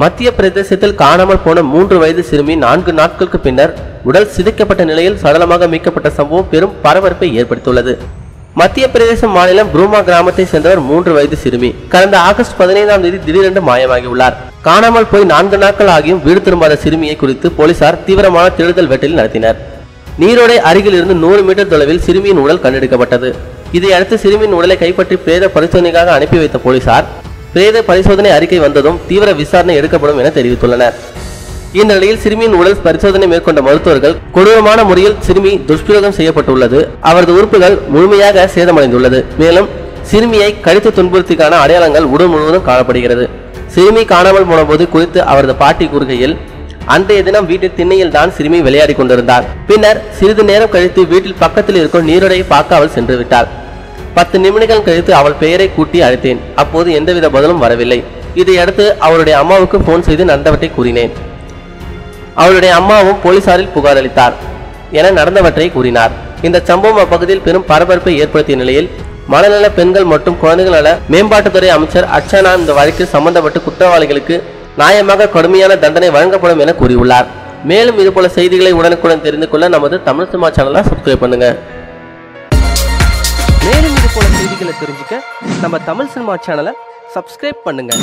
மத்திய பிரதேசத்தில் காணாமல் போன மூன்று வயது சிறுமி நான்கு நாட்களுக்கு பின்னர் உடல் சிதைக்கப்பட்ட நிலையில் சடலமாக மீட்கப்பட்ட சம்பவம் பெரும் பரபரப்பை ஏற்படுத்தியுள்ளது. மத்திய பிரதேச மாநிலம் புரூமா கிராமத்தை சேர்ந்தவர் மூன்று வயது சிறுமி. கடந்த ஆகஸ்ட் பதினைந்தாம் தேதி திடீரென்று மாயமாகியுள்ளார். காணாமல் போய் நான்கு நாட்கள் ஆகியும் வீடு திரும்பாத சிறுமியை குறித்து போலீசார் தீவிரமான தேடுதல் வேட்டையில் நடத்தினர். நீரோடை அருகில் இருந்து நூறு மீட்டர் தொலைவில் சிறுமியின் உடல் கண்டெடுக்கப்பட்டது. இதையடுத்து சிறுமியின் உடலை கைப்பற்றி பிரேத பரிசோதனைக்காக அனுப்பி வைத்த போலீசார் பிரேத பரிசோதனை அறிக்கை வந்ததும் தீவிர விசாரணை எடுக்கப்படும் என தெரிவித்துள்ளனர். இந்நிலையில் சிறுமியின் உடல் பரிசோதனை மேற்கொண்ட மருத்துவர்கள் கொடூரமான முறையில் சிறுமி துஷ்பிரயோகம் செய்யப்பட்டுள்ளது. அவரது உறுப்புகள் முழுமையாக சேதமடைந்துள்ளது. மேலும் சிறுமியை கடித்து துன்புறுத்திக்கான அடையாளங்கள் உடல் முழுவதும் காணப்படுகிறது. சிறுமி காணாமல் போனபோது குறித்து அவரது பாட்டி கூறுகையில் அன்றைய தினம் வீட்டில் திண்ணையில் தான் சிறுமி விளையாடி கொண்டிருந்தார். பின்னர் சிறிது நேரம் கழித்து வீட்டில் பக்கத்தில் இருக்கும் நீரோடையை பார்க்க அவள் சென்று விட்டாள் பத்து நிமிடங்கள் கழித்து அவள் பெயரை கூட்டி அழைத்தேன். அப்போது எந்தவித பதிலும் வரவில்லை. இதையடுத்து அவளுடைய அம்மாவுக்கு போன் செய்து நடந்தவற்றை கூறினேன். அவளுடைய அம்மாவும் போலீசாரில் புகார் அளித்தார் என நடந்தவற்றை கூறினார். இந்த சம்பவம் அப்பகுதியில் பெரும் பரபரப்பை ஏற்படுத்திய நிலையில் மனநல பெண்கள் மற்றும் குழந்தைகள் நல மேம்பாட்டுத்துறை அமைச்சர் அர்ச்சனா இந்த வழக்கில் சம்பந்தப்பட்டு குற்றவாளிகளுக்கு நியாயமாக கடுமையான தண்டனை வழங்கப்படும் என கூறியுள்ளார். மேலும் இதுபோல செய்திகளை உடனுக்குடன் தெரிந்து கொள்ள நமது தமிழ் சினிமா சேனலை சப்ஸ்கிரைப் பண்ணுங்க. மேலும் இது போல செய்திகளை தெரிஞ்சுக்க நம்ம தமிழ் சினிமா சேனலை சப்ஸ்கிரைப் பண்ணுங்கள்